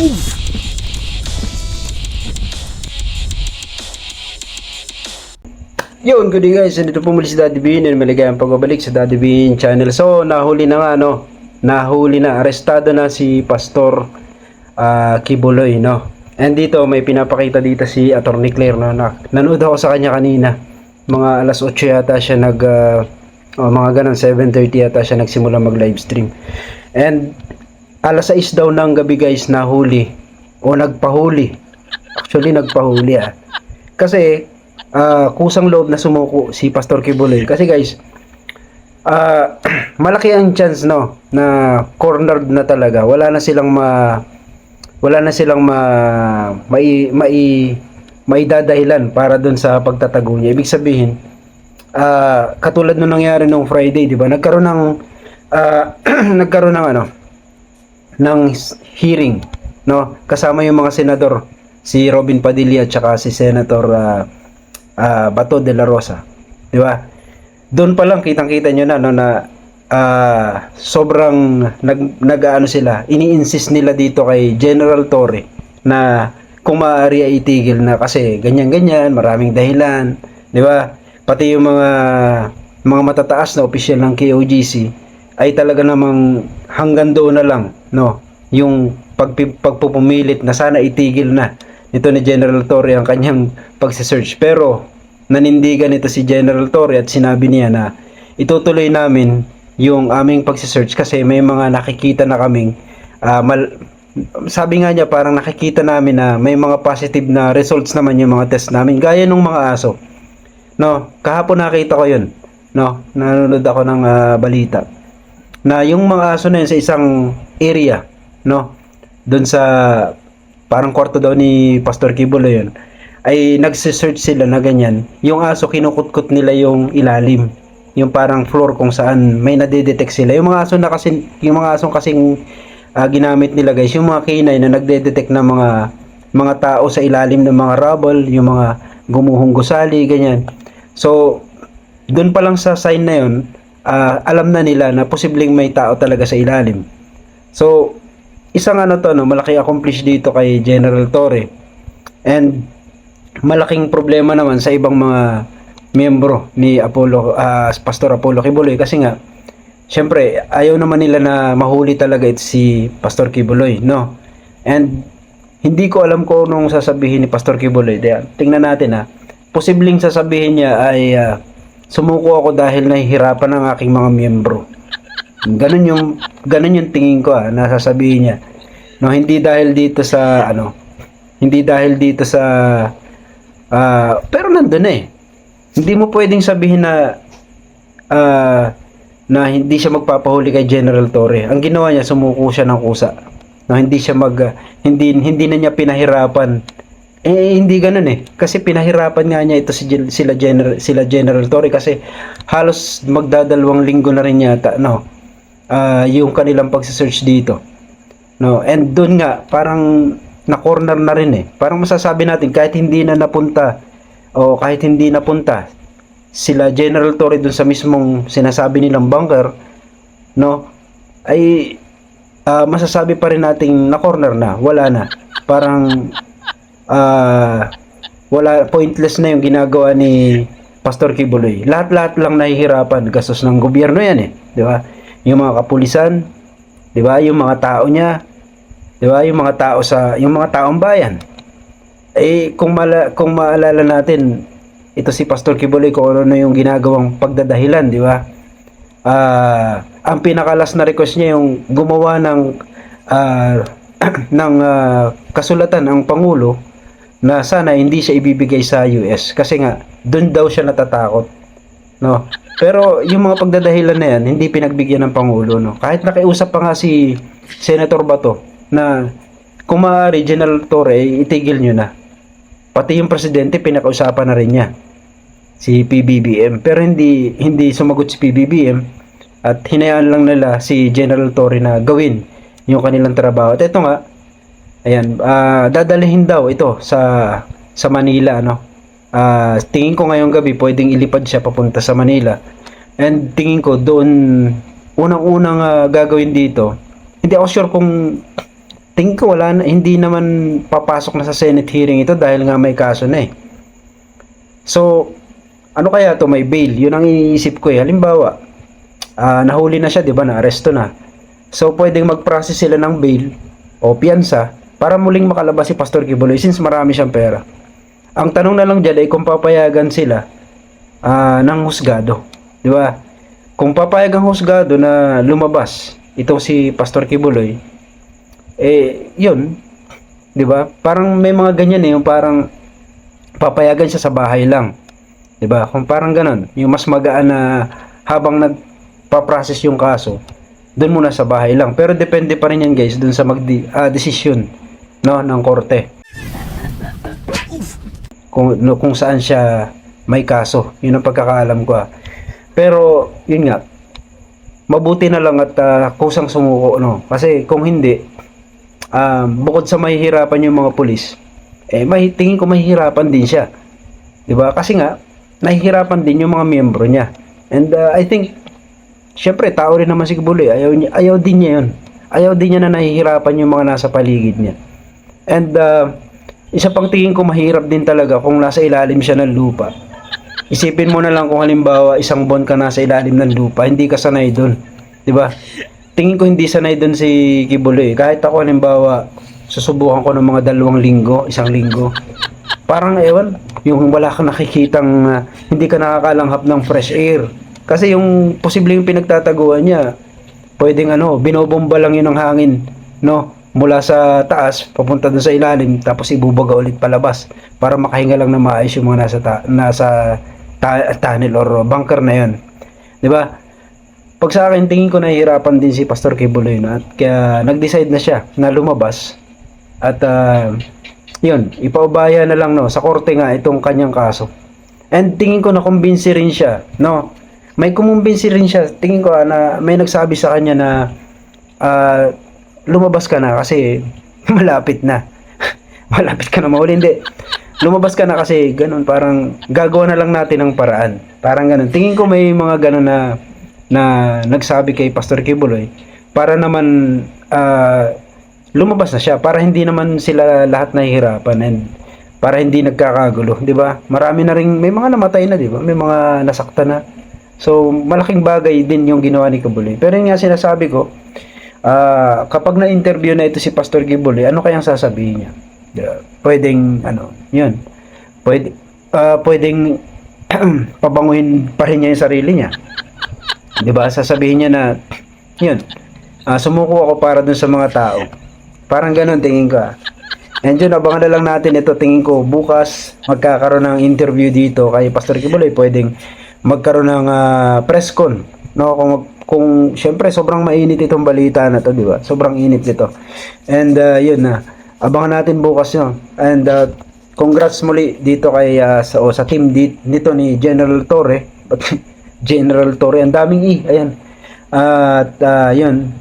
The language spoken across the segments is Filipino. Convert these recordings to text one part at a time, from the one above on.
Yun, good day guys. Nandito po muli si Daddy Bean and maligayang pagbabalik sa Daddy Bean channel. So, nahuli na nga, no? Nahuli na, arestado na si Pastor ah, Kibuloy, no? And dito, may pinapakita dito si Attorney Claire, no? Na, nanood ako sa kanya kanina. Mga alas 8 yata siya nag, ah, oh, mga ganun, 7.30 yata siya nagsimula mag livestream. And, alas 6 daw ng gabi guys, nahuli. O nagpahuli. Actually, nagpahuli ah. Kasi, ah, kusang loob na sumuko si Pastor Kibuloy. Kasi guys, ah, malaki ang chance no na cornered na talaga. Wala na silang ma wala na silang ma mai mai maidadahilan para doon sa pagtatago niya. Ibig sabihin, ah, katulad nung nangyari nung Friday, 'di ba? Nagkaroon ng ah, nagkaroon ng ano ng hearing, no? Kasama yung mga senador, si Robin Padilla at saka si Senator ah, ah, Bato de la Rosa. 'Di ba? Doon pa lang kitang-kita nyo na no na ah, sobrang nag nag-ano sila, ini-insist nila dito kay General Torre na kung maaari ay itigil na kasi ganyan-ganyan, maraming dahilan, 'di ba? Pati yung mga mga matataas na opisyal ng KOGC ay talaga namang hanggang doon na lang, no? Yung pagpi- pagpupumilit na sana itigil na nito ni General Torre ang kanyang pagse-search. Pero nanindigan ito si General Torre at sinabi niya na itutuloy namin yung aming pagse-search kasi may mga nakikita na kaming ah, mal- sabi nga niya parang nakikita namin na may mga positive na results naman yung mga test namin gaya nung mga aso. No, kahapon nakita ko 'yun. No, nanonood ako ng ah, balita. Na yung mga aso na yun sa isang area, no, doon sa parang kwarto daw ni Pastor Kibulo yun, ay nagse-search sila na ganyan. Yung aso kinukutkot nila yung ilalim. Yung parang floor kung saan may nadedetect sila. Yung mga aso na kasi yung mga asong kasing ah, ginamit nila guys, yung mga canine na nagde-detect ng mga mga tao sa ilalim ng mga rubble, yung mga gumuhong gusali, ganyan. So, doon pa lang sa sign na yun, ah, alam na nila na posibleng may tao talaga sa ilalim. So, isang ano to, no, malaki accomplish dito kay General Torre. And, malaking problema naman sa ibang mga miyembro ni Apollo, ah, Pastor Apollo Kibuloy kasi nga, syempre, ayaw naman nila na mahuli talaga ito si Pastor Kibuloy, no? And, hindi ko alam kung anong sasabihin ni Pastor Kibuloy. Kaya, tingnan natin ha. Posibleng sasabihin niya ay ah, sumuko ako dahil nahihirapan ang aking mga miyembro. Ganun yung ganun yung tingin ko ah, na sasabihin niya. No, hindi dahil dito sa ano, hindi dahil dito sa ah, pero nandun na eh. Hindi mo pwedeng sabihin na ah, na hindi siya magpapahuli kay General Torre. Ang ginawa niya sumuko siya ng kusa. No, hindi siya mag ah, hindi hindi na niya pinahirapan eh hindi ganoon eh. Kasi pinahirapan nga niya ito si sila General sila General Torre kasi halos magdadalawang linggo na rin yata no. Ah yung kanilang pagse-search dito. No, and doon nga parang na corner na rin eh. Parang masasabi natin kahit hindi na napunta o kahit hindi napunta sila General Torre doon sa mismong sinasabi nilang bunker no ay ah, masasabi pa rin nating na corner na wala na parang ah wala pointless na yung ginagawa ni Pastor Kibuloy. Lahat-lahat lang nahihirapan gastos ng gobyerno 'yan eh, 'di ba? Yung mga kapulisan, 'di ba? Yung mga tao niya, 'di ba? Yung mga tao sa yung mga taong bayan. Eh kung mala, kung maalala natin ito si Pastor Kibuloy kung ano na yung ginagawang pagdadahilan, 'di ba? Ah, ang pinakalas na request niya yung gumawa ng ah, ng ah, kasulatan ang pangulo na sana hindi siya ibibigay sa US kasi nga doon daw siya natatakot no pero yung mga pagdadahilan na yan hindi pinagbigyan ng pangulo no? Kahit nakiusap pa nga si Senator Bato na kung maaari General Torre itigil nyo na. Pati yung presidente pinakausapan na rin niya si PBBM pero hindi hindi sumagot si PBBM at hinayaan lang nila si General Torre na gawin yung kanilang trabaho. At ito nga Ayan, ah dadalhin daw ito sa sa Manila ano. Ah tingin ko ngayong gabi pwedeng ilipad siya papunta sa Manila. And tingin ko doon unang-unang ah, gagawin dito. Hindi ako sure kung tingin ko wala na, hindi naman papasok na sa Senate hearing ito dahil nga may kaso na eh. So, ano kaya to may bail? Yun ang iniisip ko eh. Halimbawa, ah, nahuli na siya, 'di ba? Na-aresto na. So, pwedeng mag-process sila ng bail o piyansa para muling makalabas si Pastor Kibuloy since marami siyang pera. Ang tanong na lang dyan ay kung papayagan sila ah, ng husgado. 'Di ba? Kung papayag ang husgado na lumabas itong si Pastor Kibuloy, eh, yun, 'di ba? Parang may mga ganyan eh, yung parang papayagan siya sa bahay lang. 'Di ba? Kung parang ganun, yung mas magaan na habang nagpa-process yung kaso, doon muna sa bahay lang. Pero depende pa rin yan, guys, doon sa magdi ah, desisyon no ng korte. Kung no, kung saan siya may kaso, yun ang pagkakaalam ko. ah. Pero yun nga, mabuti na lang at ah, kusang sumuko no. Kasi kung hindi, um, bukod sa mahihirapan yung mga pulis, eh may tingin ko mahihirapan din siya. ba? Kasi nga nahihirapan din yung mga miyembro niya. And uh, I think syempre tao rin naman si Kibuloy, ayaw niya ayaw din niya 'yon. Ayaw din niya na nahihirapan yung mga nasa paligid niya. And uh, isa pang tingin ko mahirap din talaga kung nasa ilalim siya ng lupa. Isipin mo na lang kung halimbawa isang buwan ka nasa ilalim ng lupa, hindi ka sanay doon. 'Di ba? Tingin ko hindi sanay doon si Kibuloy. Kahit ako halimbawa susubukan ko ng mga dalawang linggo, isang linggo. Parang ewan, yung wala kang nakikitang ah, hindi ka nakakalanghap ng fresh air. Kasi yung posibleng pinagtataguan niya, pwedeng ano, binobomba lang yun ng hangin, no? Mula sa taas, papunta doon sa ilalim, tapos ibubaga ulit palabas para makahinga lang na maayos yung mga nasa, ta- nasa ta- tunnel or bunker na yun. 'Di ba? Pag sa akin, tingin ko nahihirapan din si Pastor Kibuloy no? at kaya nag-decide na siya na lumabas at ah, yun, ipaubaya na lang no sa korte nga itong kanyang kaso. And tingin ko na kumbinsi rin siya, no? May kumumbinsi rin siya. Tingin ko ah, na may nagsabi sa kanya na ah, lumabas ka na kasi malapit na. malapit ka na mahuli. Hindi. Lumabas ka na kasi ganun parang gagawa na lang natin ng paraan. Parang ganun. Tingin ko may mga ganun na na nagsabi kay Pastor Kibuloy para naman ah, lumabas na siya para hindi naman sila lahat nahihirapan and para hindi nagkakagulo, 'di ba? Marami na ring may mga namatay na, 'di ba? May mga nasaktan na. So, malaking bagay din yung ginawa ni Kibuloy. Pero yun nga sinasabi ko, ah, kapag na-interview na ito si Pastor Kibuloy, ano kayang sasabihin niya? Pwedeng ano, 'yun. Pwede ah, pwedeng pabanguhin pa rin niya yung sarili niya. 'Di ba? Sasabihin niya na 'yun. Ah, sumuko ako para dun sa mga tao. Parang ganun tingin ko. ah. And yun, abangan na lang natin ito. Tingin ko bukas magkakaroon ng interview dito kay Pastor Kibuloy. Pwedeng magkaroon ng ah, press con. No, kung kung syempre sobrang mainit itong balita na to, di ba? Sobrang init nito. And ah, yun na. abangan natin bukas 'yon. And ah, congrats muli dito kay ah, sa o, sa team di, nito ni General Torre. General Torre, ang daming i. Ayan. At ah, yun,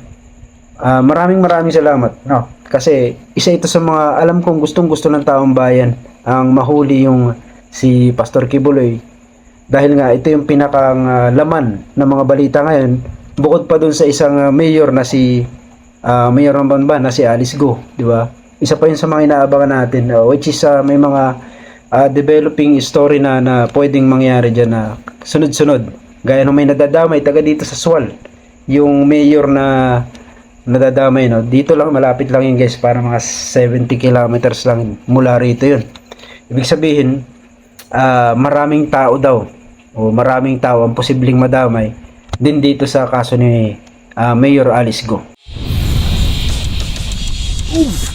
Ah, maraming maraming salamat, no? Kasi isa ito sa mga alam kong gustong-gusto ng taong bayan ang mahuli yung si Pastor Kibuloy. Dahil nga ito yung pinakang ah, laman ng mga balita ngayon bukod pa dun sa isang ah, mayor na si ah, Mayor ng Banban na si Alice Go, di ba? Isa pa yun sa mga inaabangan natin ah, which is ah, may mga ah, developing story na na pwedeng mangyari diyan na sunod-sunod. Gaya nung may nadadamay taga dito sa Swal. Yung mayor na nadadamay no dito lang malapit lang yun guys para mga 70 kilometers lang mula rito yun ibig sabihin ah, maraming tao daw o maraming tao ang posibleng madamay din dito sa kaso ni ah, Mayor Alice Go Oof.